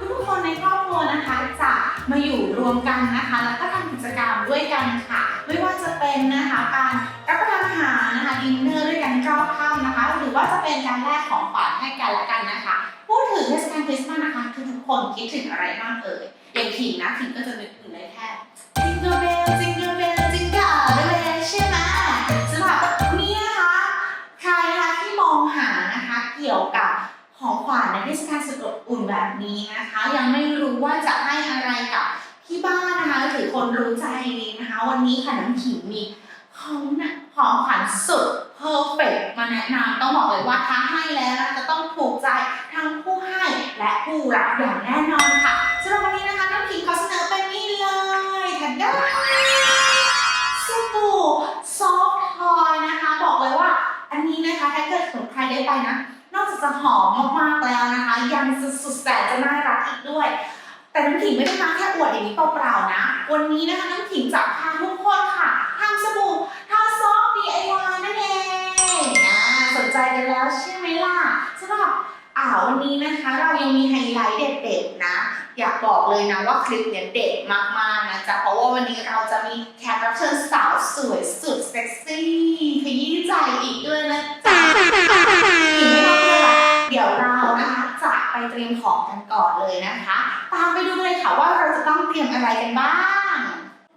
ทุกๆคนในครอบครัวนะคะจะมาอยู่รวมกันนะคะ แล้วก็ทำกิจกรรมด้วยกันค่ะ ไม่ว่าจะเป็นนะคะการรับประทานอาหารนะคะดินเนอร์ด้วยกันรอบค่ำนะคะ หรือว่าจะเป็นการแลกของขวัญให้กันและกันนะคะ พูดถึงเทศกาลคริสต์มาสนะคะทุกคนคิดถึงอะไรบ้างเอ่ยอย่างขิงนะขิงก็จะนึกถึงได้แค่ Jingle Bell Jingle Bell Jingle ของขวัญในเทศกาลสุดอบอุ่นแบบนี้นะคะ ยังไม่รู้ว่าจะให้อะไรกับที่บ้านนะคะหรือคนรู้ใจดีนะคะ วันนี้ค่ะน้ำขิงมีของนะของขวัญสุดเพอร์เฟกมาแนะนำต้องบอกเลยว่าถ้าให้แล้วนะจะต้องถูกใจทั้งผู้ให้และผู้รับอย่างแน่นอนค่ะสำหรับวันนี้นะคะน้ำขิงขอเสนอเป็นนี่เลยทันเดอสบู่ซอฟทอยนะคะ บอกเลยว่า อันนี้นะคะถ้าเกิดของใครได้ไปนะ จะหอมมากๆแล้วนะคะ ยังสุดแสนจะน่ารักอีกด้วย แต่น้ำขิงไม่ได้มาแค่อวดอย่างนี้เปล่าๆนะ วันนี้นะคะน้ำขิงจะพาทุกคนค่ะทำสบู่ทาซอฟต์ DIY นั่นเองนะสนใจกันแล้วใช่ไหมล่ะสำหรับอ่าวันนี้นะคะเรายังมีไฮไลท์เด็ดๆนะ อยากบอกเลยนะว่าคลิปเนี้ยเด็ดมากๆนะจ๊ะเพราะว่าวันนี้เราจะมีแขกรับเชิญสาวสวย รียมของกันก่อนเลยนะคะ ตามไปดูเลยค่ะว่าเราจะต้องเตรียมอะไรกันบ้าง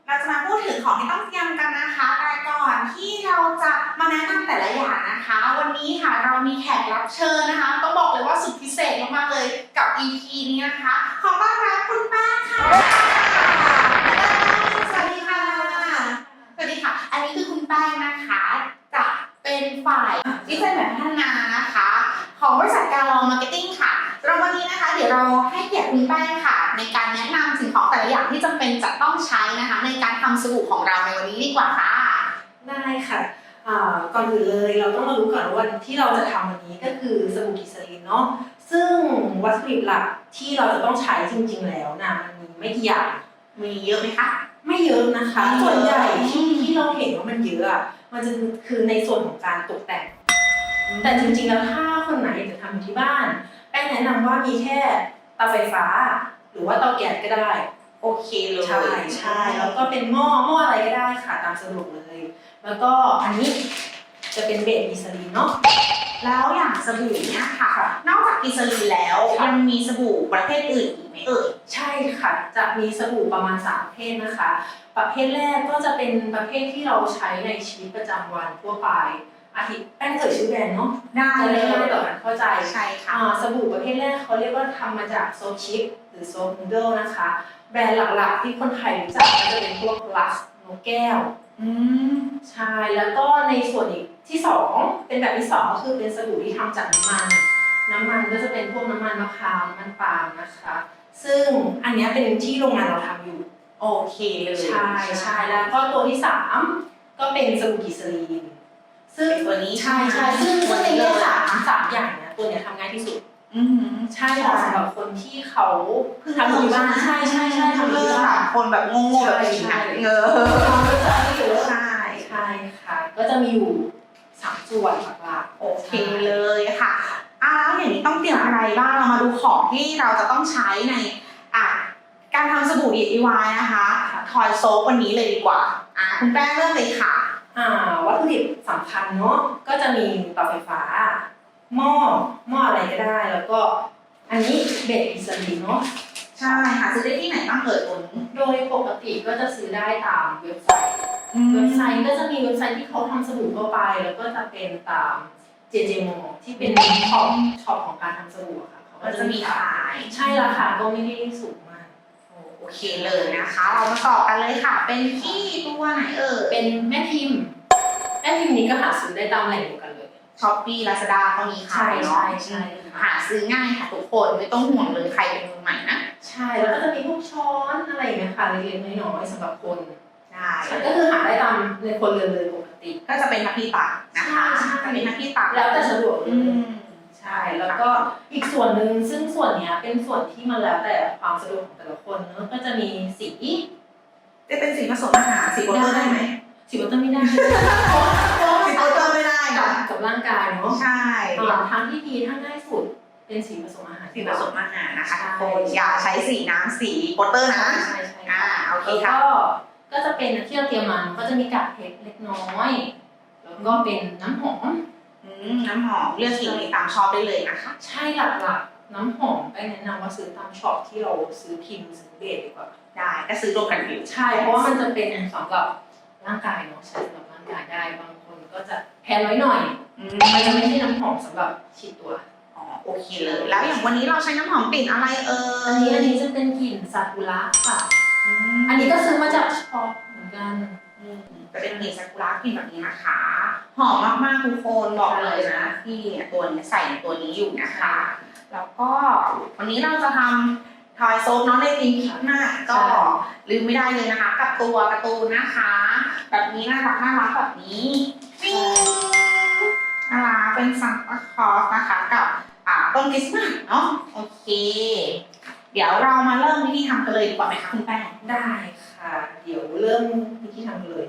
เราจะมาพูดถึงของที่ต้องเตรียมกันนะคะแต่ก่อนที่เราจะมาแนะนำแต่ละอย่างนะคะ วันนี้ค่ะเรามีแขกรับเชิญนะคะต้องบอกเลยว่าสุดพิเศษมากๆเลยกับ EP นี้นะคะ ขอต้อนรับคุณป้าค่ะสวัสดีค่ะ สวัสดีค่ะ อันนี้คือคุณแป้งนะคะจะเป็นฝ่ายวิจัยแบบพัฒนานะคะ ของบริษัทการลองมาร์เก็ตติ้งค่ะเราวันนี้นะคะ เดี๋ยวเราให้เกียรติคุณแป้งค่ะ ในการแนะนำสิ่งของแต่ละอย่างที่จำเป็นจะต้องใช้นะคะ ในการทำสบู่ของเราในวันนี้ดีกว่าค่ะ ได้ค่ะอ่าก่อนอื่นเลยเราต้องมารู้ก่อนว่าวันที่เราจะทำวันนี้ก็คือสบู่กิสลีนเนาะซึ่งวัตถุดิบหลักที่เราจะต้องใช้จริง ๆ แล้วนะมันมีไม่กี่อย่างมีเยอะไหมคะไม่เยอะนะคะไม่เยอะส่วนใหญ่ที่ที่เราเห็นว่ามันเยอะอะมันจะคือในส่วนของการตกแต่ง แต่จริงๆแล้วถ้าคนไหนอยากจะทำอยู่ที่บ้านแป้งแนะนำว่ามีแค่เตาไฟฟ้า หรือว่าเตาแก๊สก็ได้ โอเคเลยใช่ใช่แล้วก็เป็นหม้อหม้ออะไรก็ได้ค่ะตามสะดวกเลย แล้วก็อันนี้จะเป็นเบสมีสลีนเนาะแล้วอย่างสบู่เนี่ยค่ะค่ะนอกจากกิสลีนแล้วค่ะยังมีสบู่ประเภทอื่นอีกไหมเอ่ยใช่ค่ะ จะมีสบู่ประมาณ 3 ประเภทนะคะ ประเภทแรกก็จะเป็นประเภทที่เราใช้ในชีวิตประจำวันทั่วไป อาทิแป้งเอ่ยชื่อแบรนด์เนาะได้จะเลได้ยง่ายต่อการเข้าใจใช่ค่ะอ่าสบู่ประเภทแรกเขาเรียกว่าทำมาจากโซชิปหรือโซนูเดิลนะคะ แบรนด์หลักๆที่คนไทยรู้จักก็จะเป็นพวกลัสนกแก้วอืมใช่แล้วก็ในส่วนอีกที่สองเป็นแบบที่สองก็คือเป็นสบู่ที่ทำจากน้ำมันน้ำมันก็จะเป็นพวกน้ำมันมะพร้าวน้ำมันปาล์มนะคะ ซึ่งอันเนี้ยเป็นที่โรงงานเราทำอยู่ โอเคเลย ใช่ใช่แล้วก็ตัวที่สามก็เป็นสบู่กิสลีน ซึ่งเป็นตัวนี้ใช่ใช่ซึ่งซึ่งในเนี้ยสามสามอย่างเนี้ยตัวเนี้ยทำง่ายที่สุด อืมใช่ค่ะสำหรับคนที่เขาเพิ่งทำอยู่ที่บ้านใช่ใช่ใช่ทำอยู่เลิที่กบ้าค่ะนคนแบบโง่ๆแบบนี้ใช่นะใช่เงอใช่ใช่ค่ะ ก็จะมีอยู่สามส่วนหลักๆโอเคเลยค่ะอ่าแล้วอย่างนี้ต้องเตรียมอะไรบ้างเรามาดูของที่เราจะต้องใช้ในอะการทำสบู่ DIY นะคะ ทอยโซวันนี้เลยดีกว่าอะคุณแป้งเริ่มเลยค่ะอ่า วัตถุดิบสำคัญเนาะก็จะมีเตาไฟฟ้า หม้อหม้ออะไรก็ได้ แล้วก็อันนี้เบสอิสลีนเนาะใช่ค่ะซื้อได้ที่ไหนบ้างเอ่ยตัวนี้โดยปกติก็จะซื้อได้ตามเว็บไซต์เว็บไซต์ก็จะมีเว็บไซต์ที่เขาทำสบู่ทั่วไป แล้วก็จะเป็นตาม JJ m o ที่เป็นช็อปช็อปของการทำสบู่อะค่ะเขาก็จะมีขายใช่ราคาก็ไม่ได้สูงมาก โอเคเลยนะคะ เรามาต่อกันเลยค่ะ เป็นที่ตัวไหนเอ่ยเป็นแม่พิมพ์ แม่พิมพ์นี้ก็หาซื้อได้ตามแหล่งเดียวกันเลย ช้อปปี้ลาซาด้าเขามีขายเนาะใช่ใช่ใช่หาซื้อง่ายค่ะทุกคนไม่ต้องห่วงเลยใครเป็นมือใหม่นะ ใช่ แล้วก็จะมีพวกช้อนอะไรอย่างเงี้ยค่ะเล็กๆน้อยๆสำหรับคนใช่ก็คือหาได้ตามในคนเรือนเลยปกติ ก็จะเป็นหน้าที่ตัดนะคะใช่ใช่จะเป็นหน้าที่ตัดแล้วแต่สะดวกเลอืยม ใช่ แล้วก็อีกส่วนหนึ่งซึ่งส่วนเนี้ยเป็นส่วนที่มันแล้วแต่ความสะดวกของแต่ละคนเนอะก็จะมีสีจะเป็นสีผสมอาหารสีโปรเตอร์ได้ไหมสีวัตเตอร์ไม่ได้สีโปรเตอร์ไม่ได้กับนะกับร่างกายเนาะใช่อ่าทางที่ดีถ้าง่ายสุดเป็นสีผสมอาหารสีผสมอาหารนะคะใช่ทุกคนอย่าใช้สีน้ำสีโปรเตอร์นะใช่ใช่อ่าโอเคแล้วค่ะก็ก็จะเป็นที่เราเตรียมมาก็จะมีกากเพชรเล็กน้อย แล้วก็เป็นน้ำหอม อืมน้ำหอมเลือกสีตามชอบได้เลยนะคะ ใช่หลักๆน้ำหอมไปแนะนำว่าซื้อตามช็อปที่เราซื้อพิมพ์ซื้อเบสดีกว่า ได้ก็ซื้อรวมกันอยู่ใช่เพราะว่ามันจะเป็นสำหรับร่างกายเนาะใช้สำหรับร่างกายได้บางคนก็จะแพ้น้อยหน่อยอืมมันจะไม่ใช่น้ำหอมสำหรับฉีดตัวอ๋อโอเคเลยแล้วอย่างวันนี้เราใช้น้ำหอมกลิ่นอะไรเอ่ยอันนี้อันนี้จะเป็นกลิ่นซากุระค่ะอันนี้ก็ซื้อมาจากช็อปเหมือนกันอืมจะเป็นกลิ่นซากุระกลิ่นแบบนี้นะคะ หอมมากๆทุกคนบอกเลยนะที่ตัวนี้ใส่ในตัวนี้อยู่นะคะ แล้วก็วันนี้เราจะทำทอยโซฟเนาะในทีมคลิปหน้าก็ลืมไม่ได้เลยนะคะ กับตัวการ์ตูนนะคะ แบบนี้น่ารักน่ารักแบบนี้ปิ้งน่ารักเป็นซันตาคลอสนะคะกับอ่าต้นคริสต์มาสเนาะโอเค เดี๋ยวเรามาเริ่มวิธีทำกันเลยดีกว่าไหมคะคุณแป้งได้ค่ะ เดี๋ยวเริ่มวิธีทำเลย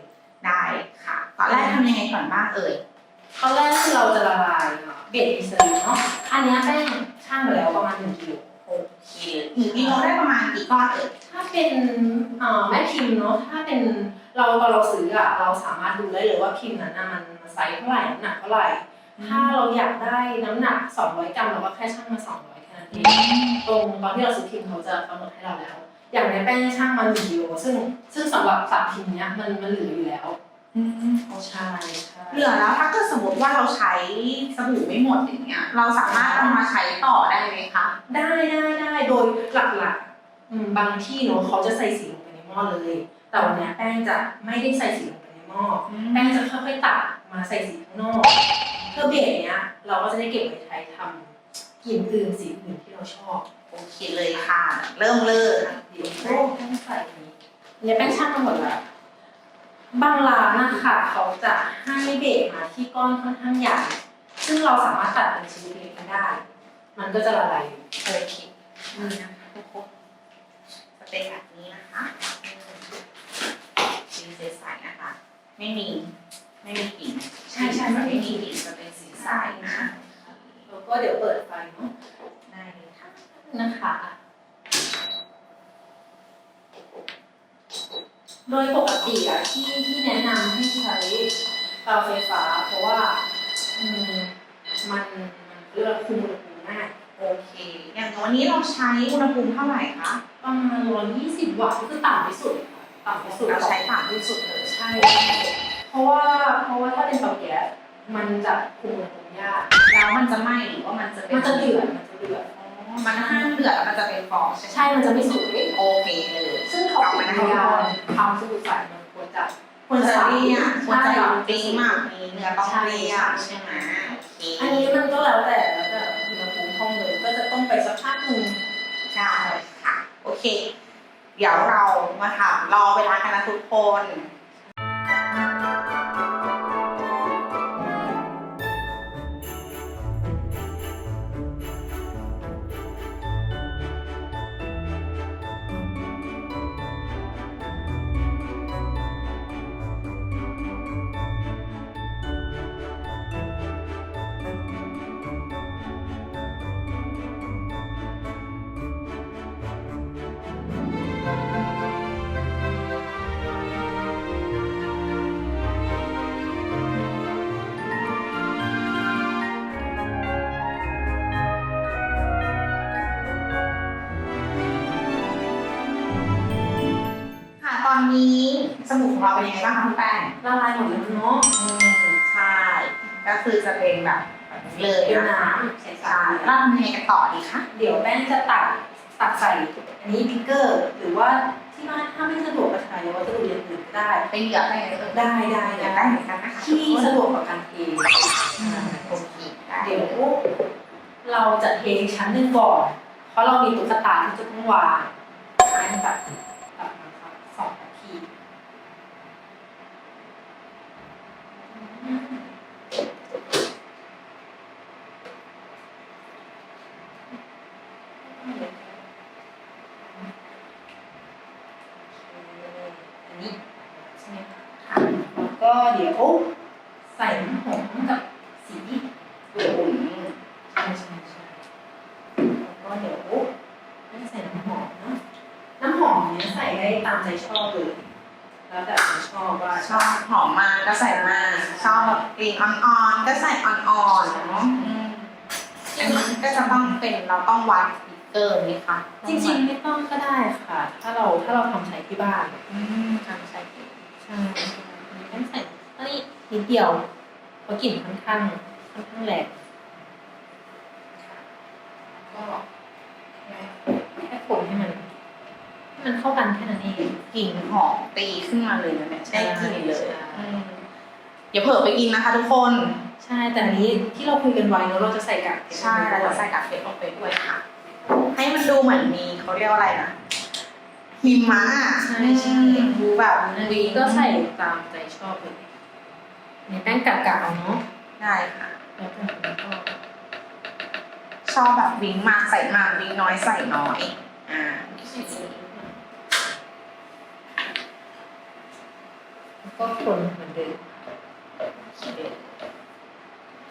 ได้ค่ะต อนแรกทำยังไงก่อนบ้างเอ่ยตอนแรกคือเราจะละลายเบสอิสรีเนาะ อันเนี้ยแป้งช่างมาแล้วประมาณ1กิโลโอเคหนึ่งกิโลได้ประมาณกี่ก้อนเอ่ยถ้าเป็นเอ่อแม่พิมพ์เนาะ ถ้าเป็นเราตอนเราซื้ออะเราสามารถดูได้เลยว่าพิมพ์นั้นน่ะมันมันไซส์เท่าไหร่น้ำหนักเท่าไหร่ ถ้าเราอยากได้น้ำหนัก 200 กรัมเราก็แค่ชั่งมา 200แค่นั้นเองตรงตอนที่เราซื้อพิมพ์เขาจะกำหนดให้เราแล้ว อย่างในแป้งช่างมา1กิโลซึ่งซึ่งสำหรับสับพิมพ์เนี้ยมันมันเหลืออยู่แล้ว อืมใช่ใช่เหลือแล้วถ้าเกิดสมมติว่าเราใช้สบู่ไม่หมดอย่างเงี้ย เราสามารถเอามาใช้ต่อได้ไหมคะได้ได้ได้โดยหลักๆอืมบางที่เนอะเขาจะใส่สีลงไปในหม้อเลย แต่วันเนี้ยแป้งจะไม่ได้ใส่สีลงไปในหม้อแป้งจะค่อยๆตักมาใส่สีข้างนอกเพื่อเบสเนี้ย เราก็จะได้เก็บไว้ใช้ทำกลิ่นอื่นสีอื่นที่เราชอบโอเคเลยค่ะ เริ่มเลยเดี๋ยวแป้งต้องใส่อันนี้เนี่ยแป้งช่างมาหมดแล้ว บางร้านนะคะเขาจะให้เบสมาที่ก้อนค่อนข้างใหญ่ซึ่งเราสามารถตัดเป็นชิ้นเล็กๆได้ มันก็จะละลายอยู่โอเคนี่นะคะทุกคนจะเป็นแบบนี้นะคะสีใสๆนะคะ ไม่มีไม่มีกลิ่นใช่ใช่จะไม่ไม่มีมีกลิ่นจะเป็นสีใสนะแล้วก็เดี๋ยวเปิดไฟเนาะ ได้เลยค่ะ นะคะ โดยปกติอะที่ที่แนะนำให้ใช้เตาไฟฟ้า เพราะว่าอืมมันมันเลือกคุมอุณหภูมิง่ายโอเค อย่างวันนี้เราใช้อุณหภูมิเท่าไหร่คะ ประมาณร้อยยี่สิบวัตต์ก็คือต่ำที่สุดค่ะต่ำที่สุดเราใช้ต่ำที่สุดเลยใช่ เพราะว่าเพราะว่าถ้าเป็นเตาแก๊สมันจะคุมอุณหภูมิยาก แล้วมันจะไหม้หรือว่ามันจะเป็นมันจะเดือดมันจะเดือด อ๋อมันห้ามเดือดแล้วมันจะเป็นฟองใช่ไหมใช่มันจะไม่สุกโอเคเลย ซึ่งท็อปปิ้งของเราทำสมุดใสมันควรจะควรจะเรียกควรจะแบบตีมากมีเนื้อต้องเรียกใช่ไหมอันนี้มันก็แล้วแต่แล้วแต่อุณหภูมิห้องเลยก็จะต้องไปสักพักหนึ่งใช่ค่ะโอเค เดี๋ยวเรามาถามรอเวลากันนะทุกคน ยังไงบ้างคะคุณแป้งละลายหมดแล้วเนาะอืมใช่ ก็คือจะเป็นแบบแบบนี้เลยเป็นนะคะน้ำใสใช่แล้วทำยังไงกันต่อดีคะๆเดี๋ยวแป้งจะตักตักใส่อันนี้บิ๊กเกอร์ หรือว่าที่บ้านถ้าไม่สะดวกก็ใช้วัสดุอย่างอื่นก็ได้ ไปเหลือไปเลยเออได้ได้เหลือได้ได้เหมือนกันนะคะที่สะดวกกับการเทอืมโอเคได้เดี๋ยวเราจะเทชั้นหนึ่งก่อน เพราะเรามีตุ๊กตาที่จะต้องวางแป้งตัดตัดมาครับ ใส่อ่อนๆเนาะอืมอันนี้ก็จะต้องเป็นเราต้องวัดสติ๊กเกอร์ไหมคะจริงๆไม่ต้องก็ได้ค่ะ ถ้าเราถ้าเราทำใช้ที่บ้านอืมทำใส่เองใช่ใช่อันนี้ต้องใส่อันนี้นิดเดียวเพราะกลิ่นค่อนข้างค่อนข้างแรงก็แค่แค่คนให้มันให้มันเข้ากันแค่นั้นเองกลิ่นหอมตีขึ้นมาเลยนะเนี่ยได้กลิ่นเลยใช่ อืมอย่าเผลอไปกินนะคะทุกคน ใช่แต่อันนี้ที่เราคุยกันไว้เนอะเราจะใส่กับใช่เราจะใส่กากเพชรลงไปด้วยค่ะ ให้มันดูเหมือนมีเขาเรียกว่าอะไรนะหิมะอะใช่ใช่อืมดูแบบอันนี้ก็ใส่ตามใจชอบเลยอันนี้แป้งกากๆเอาเนาะได้ค่ะแล้วแต่คนชอบชอบแบบวิงมากใส่มากวิงน้อยใส่น้อยอ่าแล้วก็คนเหมือนเดิม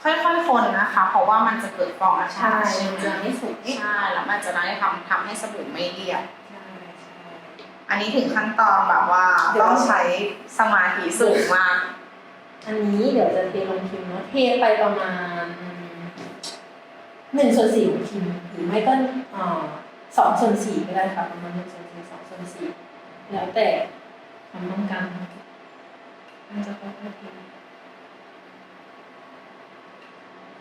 ค่อยๆคนนะคะ เพราะว่ามันจะเกิดฟองอากาใช่ศใช่ไหมมันจะไม่สุกใช่แล้วมันจะได้ทำทำให้สบู่ไม่เรียบใช่ใช่อันนี้ถึงขั้นตอนแบบว่าเดี๋ยว ต้องใช้สมาธิสูงมากอันนี้เดี๋ยวจะเทลงพิมพ์เนาะเทไปประมาณหนึ่งส่วนสี่ของพิมพ์หรือไม่ก็อ่าสองส่วนสี่ก็ได้ค่ะประมาณหนึ่งส่วนสี่สองส่วนสี่แล้วแต่ความต้องการมันจะค่อยๆเท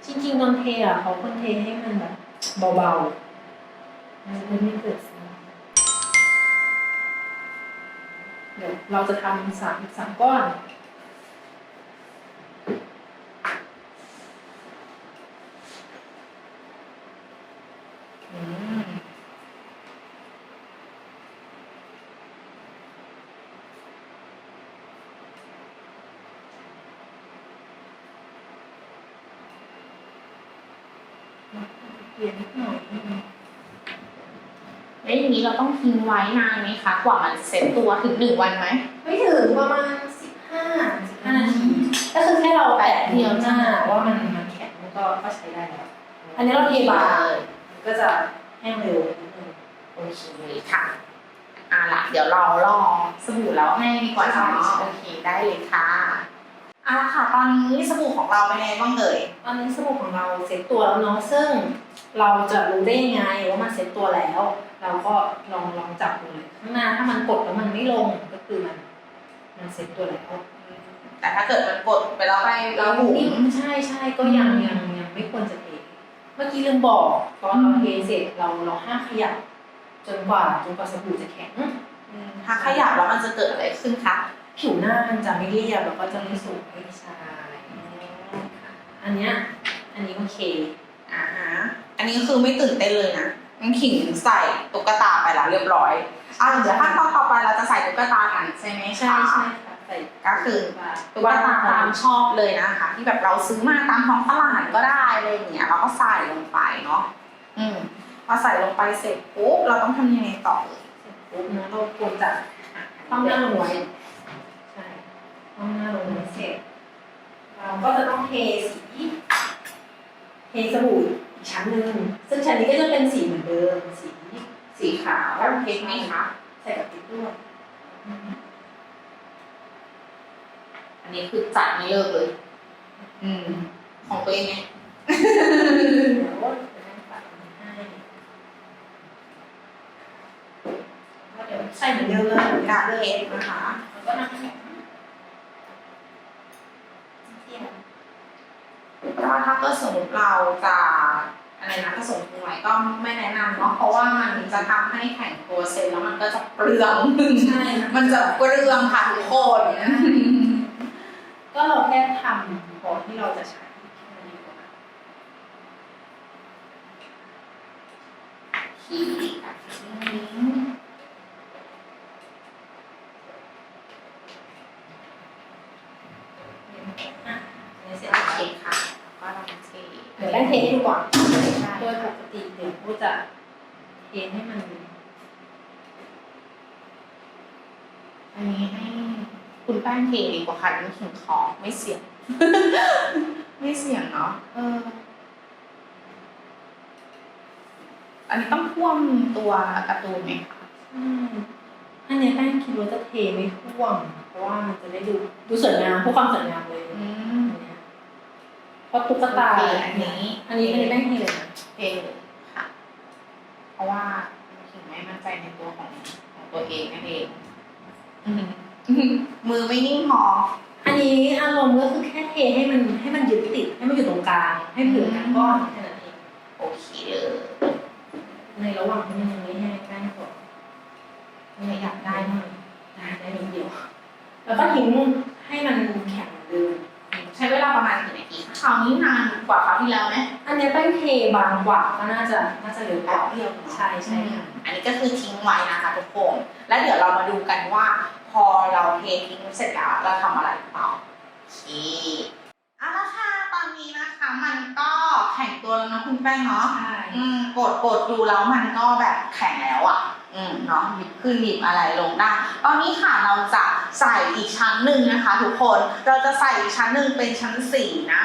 จริงๆตอนเทอะเขาควรเทให้มันแบบเบาๆมันจะไม่เกิดสนิมเดี๋ยวเราจะทำสามสามก้อน อืม เปลี่ยนนิดหน่อยแล้วอย่างนี้เราต้องทิ้งไว้นานไหมคะ กว่ามันจะเซ็ตตัวถึงหนึ่งวันไหม ไม่ถึงประมาณสิบห้าสิบห้านาทีก็คือแค่เราแปะเดียวหน้าว่ามันมันแข็งมันก็ก็ใช้ได้แล้ว อันนี้เราเทบาร์มันก็จะแห้งเร็วนิดนึงโอเคค่ะอ่าละเดี๋ยวเรารอสบู่แล้วให้ดีกว่าเนาะใช่โอเคได้เลยค่ะ อ่าละค่ะ ตอนนี้สบู่ของเราเป็นไงบ้างเอ่ย ตอนนี้สบู่ของเราเซ็ตตัวแล้วเนาะซึ่งเราจะรู้ได้ยังไงว่ามันเซ็ตตัวแล้ว เราก็ลองลองจับดูเลยข้างหน้าถ้ามันกดแล้วมันไม่ลงก็คือมัน มันเซ็ตตัวแล้วแต่ถ้าเกิดมันกดไปแล้วไปเราเราบุ๋บุ๋มมใช่ใช่ก็ยังยังยังไม่ควรจะเทเมื่อกี้ลืมบอกตอนเราเทเสร็จเราเราห้ามขยับจนกว่าจนกว่าสบู่จะแข็งอืมถ้าขยับแล้วมันจะเกิดอะไรขึ้นคะ ผิวหน้ามันจะไม่เรียบแล้วก็จะไม่สูงไม่ชาอะไรอย่างเงี้ยค่ะอันเนี้ยอันนี้โอเคอ่าฮะอันนี้คือไม่ตื่นเต้นเลยนะน้องขิงใส่ตุ๊กตาไปแล้วเรียบร้อยอ่าเดี๋ยวขั้นตอนต่อไปเราจะใส่ตุ๊กตากันใช่ไหมคะใช่ใช่ค่ะใส่ก็คือตุ๊กตาตามชอบเลยนะคะ ที่แบบเราซื้อมาตามท้องตลาดก็ได้อะไรอย่างเงี้ยเราก็ใส่ลงไปเนาะอืมพอใส่ลงไปเสร็จปุ๊บเราต้องทำยังไงต่อเอ่ยเสร็จปุ๊บนะเราควรจะต้องหน้าลงไว้ใช่ ต้องหน้าลงไว้เสร็จ เราก็จะต้องเทสีเทสบู่อีกชั้นหนึ่งซึ่งชั้นนี้ก็จะเป็นสีเหมือนเดิมสีสีขาวเพชรไหมคะใส่กับติ๊กด้วยอันนี้คือจัดไม่เลิกเลย อืม ของตัวเองไงเดี๋ยวจะให้ปัดให้แล้วเดี๋ยวใส่เหมือนเดิมเลยกากเพชรนะคะ แล้วก็น้ำแข็งเทียม ก็ถ้าเกิดสมมติเราจะอะไรนะผสมถุงไหนก็ไม่แนะนำเนาะเพราะว่ามันจะทำให้แข็งตัวเสร็จแล้วมันก็จะเปลืองใช่มันจะเปลืองค่ะทุกคนก็เราแค่ทำพอที่เราจะใช้แค่นั้นดีกว่า ขีดแบบนี้ อะอันนี้เสร็จ โอ แล้ว เคค่ะก็ลองเท เดี๋ยวแป้งเทให้ดูก่อนใช่โดยปกติเดี๋ยวกูจะเทให้มัน อันนี้ให้คุณแป้งเทดีกว่าค่ะน้ำขิงขอไม่เสี่ยง ไม่เสี่ยงเนาะเออ อันนี้ต้องท่วมตัวการ์ตูนไหมคะอืมอันเนี้ยแป้งคิดว่าจะเทไม่ท่วมเพราะว่ามันจะได้ดูดูสวยงามเพื่อความสวยงามเลย อือัมนเนี้ย เพราะตุ๊กตาโอเคอันนี้ อันนี้อันนี้แป้งเทเลยนะเทเลยค่ะ เพราะว่าขิงไม่มั่นใจในตัวของของตัวเองนั่นเองอืมมือไม่นิ่งพออันนี้อารมณ์ก็คือแค่เทให้มันให้มันยึดติดให้มันอยู่ตรงกลางให้เผื่อกันก้อนแค่นั้นเองโอเคเลยในระหว่างที่มันยังไม่แห้งแป้งก่อนไม่อยากได้มากได้ได้นิดเดียว แล้วก็ทิ้งให้มันแข็ คะคราวนี้นานกว่าคราวที่แล้วไหมอันเนี้ยแป้งเทบางกว่าก็น่าจะน่าจะเร็วกแป๊ว่าบเดียวเนอะใช่ใช่ค่ะ อันนี้ก็คือทิ้งไว้นะคะทุกคนแล้วเดี๋ยวเรามาดูกันว่า พอเราเททิ้งเสร็จแล้วเราทำอะไรต่อโอเคเอาละค่ะตอนนี้นะคะ มันก็แข็งตัวแล้วเนอะคุณแป้งเนาะ ใช่อืมกดกดดูแล้วมันก็แบบแข็งแล้วอะ อืมเนาะหยิบขึ้นหยิบอะไรลงได้ ตอนนี้ค่ะเราจะใส่อีกชั้นหนึ่งนะคะ ทุกคน เราจะใส่อีกชั้นหนึ่งเป็นชั้นสี่นะ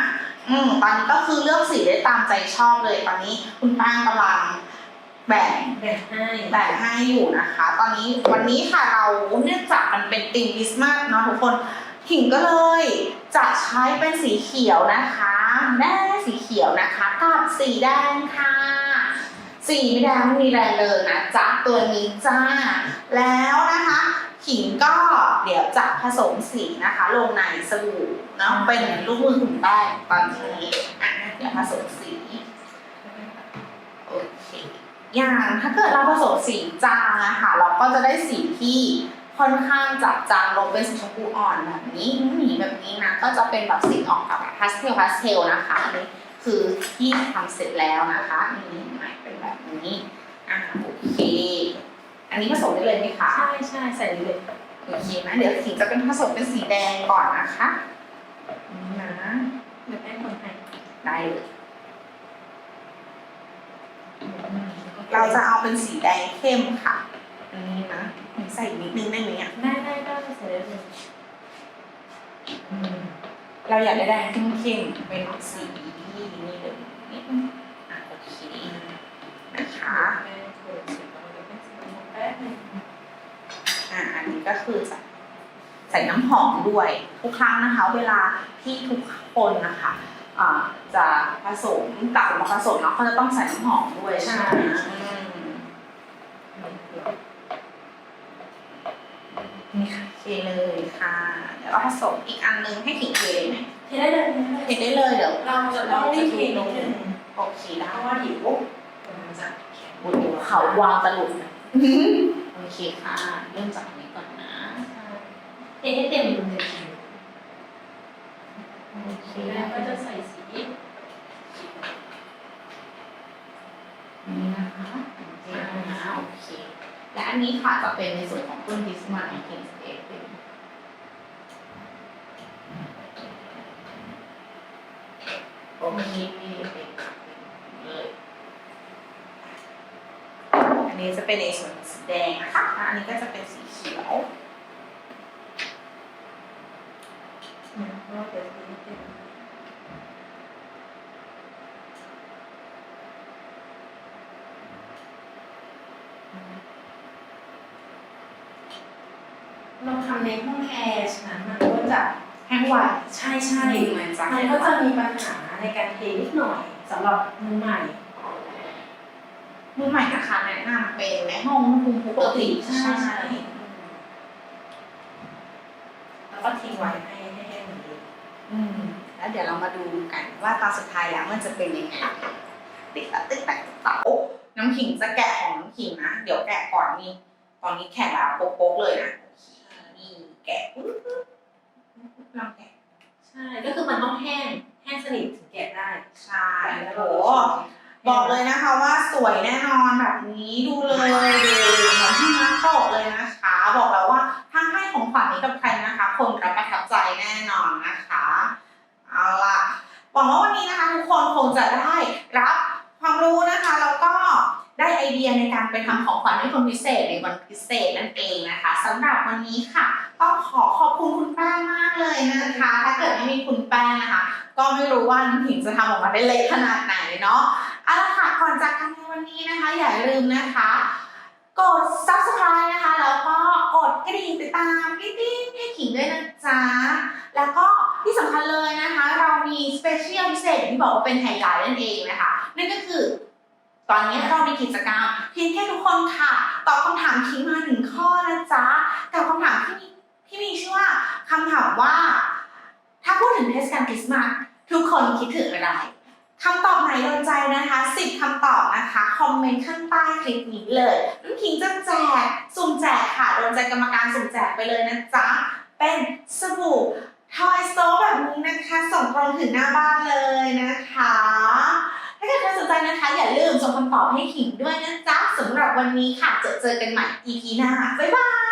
อืมตอนนี้ก็คือเลือกสีได้ตามใจชอบเลย ตอนนี้คุณป้างกำลังแบ่งแบ่งให้แบ่งให้อยู่นะคะ ตอนนี้วันนี้ค่ะเราเนื่องจากมันเป็นธีมคริสต์มาสเนาะทุกคนขิงก็เลยจะใช้เป็นสีเขียวนะคะแม่สีเขียวนะคะกับสีแดงค่ะ สีไม่แดงไม่มีแรงเลยนะจ๊ะตัวนี้จ้าแล้วนะคะ ขิงก็เดี๋ยวจะผสมสีนะคะ ลงในสบู่เนาะเป็นลูกมือขุนแป้งตอนนี้อะเดี๋ยวผสมสีโอเคอย่างถ้าเกิดเราผสมสีจางอะค่ะ เราก็จะได้สีที่ค่อนข้างจับจางลงเป็นสีชมพูอ่อนแบบนี้หมีแบบนี้นะก็จะเป็นแบบสีออกกับพาสเทลพาสเทลนะคะอันนี้คือที่ทำเสร็จแล้วนะคะนี่เห็นไหมเป็นแบบนี้อ่าโอเค อันนี้ผสมได้เลยไหมคะใช่ใช่ใส่เลยโอเคนะเดี๋ยวขิงจะเป็นผสมเป็นสีแดงก่อนนะคะนี่นะเดี๋ยวแป้งคนให้ได้เลยเราจะเอาเป็นสีแดงเข้มค่ะอันนี้นะใส่อีกนิดนึงได้ไหมอะได้ได้ได้ใส่ได้เลยเราอยากได้แดงเข้มๆเป็นสีนี่เลยนิดนึงอะโอเคนะคะ อะอันนี้ก็คือจะใส่น้ำหอมด้วยทุกครั้งนะคะ เวลาที่ทุกคนนะคะอ่าจะผสมกลับมาผสมเนาะเขาจะต้องใส่น้ำหอมด้วยใช่ไหมอืมนี่ค่ะเทเลยค่ะ เดี๋ยวเราผสมอีกอันนึงให้ขิงเทเลยไหมเทได้เลยเทได้เลยเดี๋ยวเราจะต้องรีบเทนิดนึงโอเคได้เพราะว่าเดี๋ยวมันจะแข็งโอ้โหเขาวางตะลุดนะ โอเคค่ะ เริ่มจากอันนี้ก่อนนะเทให้เต็มเลยทีโอเคแล้วก็จะใส่สีนี่นะคะโอเคนะโอเค และอันนี้ค่ะจะเป็นในส่วนของต้นคริสต์มาสของคิงสเตเป็นโอเคเป็นเลยอันนี้จะ เป็นในส่วนสีแดงนะคะและอันนี้ก็จะเป็นสีเขียวก็เดี๋ยวสีเต็มเราทำในห้องแอร์ฉะนั้นมันก็จะแห้งไวใช่ใช่มันจะมันก็จะมีปัญหาในการเทนิดหน่อยสำหรับมือใหม่ มือใหม่นะคะแนะนำเป็นในห้องอุณหภูมิปกติใช่ใช่แล้วก็ทิ้งไว้ให้ให้แห้งเหมือนเดิมอืม แล้วเดี๋ยวเรามาดูกันว่าตอนสุดท้ายแล้วมันจะเป็นยังไงติ๊กตักติ๊กตักติ๊กตักโอ้น้ำขิงจะแกะของน้ำขิงนะ เดี๋ยวแกะก่อนนี่ ตอนนี้แข็งแล้วโป๊กๆเลยนะนี่แกะปุ๊บลองแกะ ใช่ ก็คือมันต้องแห้ง แห้งสนิทถึงแกะได้ ใช่โอ้โห บอกเลยนะคะว่าสวยแน่นอนแบบนี้ดูเลยดูเหมือนที่มาโตะเลยนะคะ บอกแล้วว่าถ้าให้ของขวัญนี้กับใครนะคะ คนรับประทับใจแน่นอนนะคะเอาล่ะหวังว่าวันนี้นะคะทุกคนคงจะได้รับความรู้นะคะแล้วก็ได้ไอเดียในการไปทำของขวัญให้คนพิเศษในวันพิเศษนั่นเองนะคะสำหรับวันนี้ค่ะ ต้องขอขอบคุณคุณแป้งมากเลยนะคะ ถ้าเกิดไม่มีคุณแป้งนะคะ ก็ไม่รู้ว่าน้ำผิงจะทำออกมาได้เละขนาดไหนเนาะ เอาละค่ะก่อนจากกันในวันนี้นะคะ อย่าลืมนะคะ กด subscribe นะคะ แล้วก็กดกระดิ่งติดตามกิ๊งๆให้ขิงด้วยนะจ๊ะ แล้วก็ที่สำคัญเลยนะคะ เรามีสเปเชียลพิเศษที่บอกว่าเป็นไฮไลท์นั่นเองนะคะ นั่นก็คือ ตอนนี้เรามีกิจกรรมเพียงแค่ทุกคนค่ะตอบคำถามคิงมาหนึ่งข้อนะจ๊ะกับคำถามที่มีที่มีชื่อว่าคำถามว่า ถ้าพูดถึงเทศกาลคริสต์มาสทุกคนคิดถึงอะไร คำตอบไหนโดนใจนะคะ10คำตอบนะคะคอมเมนต์ข้างใต้คลิปนี้เลยน้ำคิงจะแจกสุ่มแจกค่ะโดนใจกรรมการสุ่มแจกไปเลยนะจ๊ะเป็นสบู่ทอยสโซแบบนี้นะคะส่งตรงถึงหน้าบ้านเลยนะคะ ถ้าเกิดใครสนใจนะคะ อย่าลืมส่งคำตอบให้ขิงด้วยนะจ๊ะสำหรับวันนี้ค่ะเจอเจอกันใหม่ EP หน้า บ๊ายบาย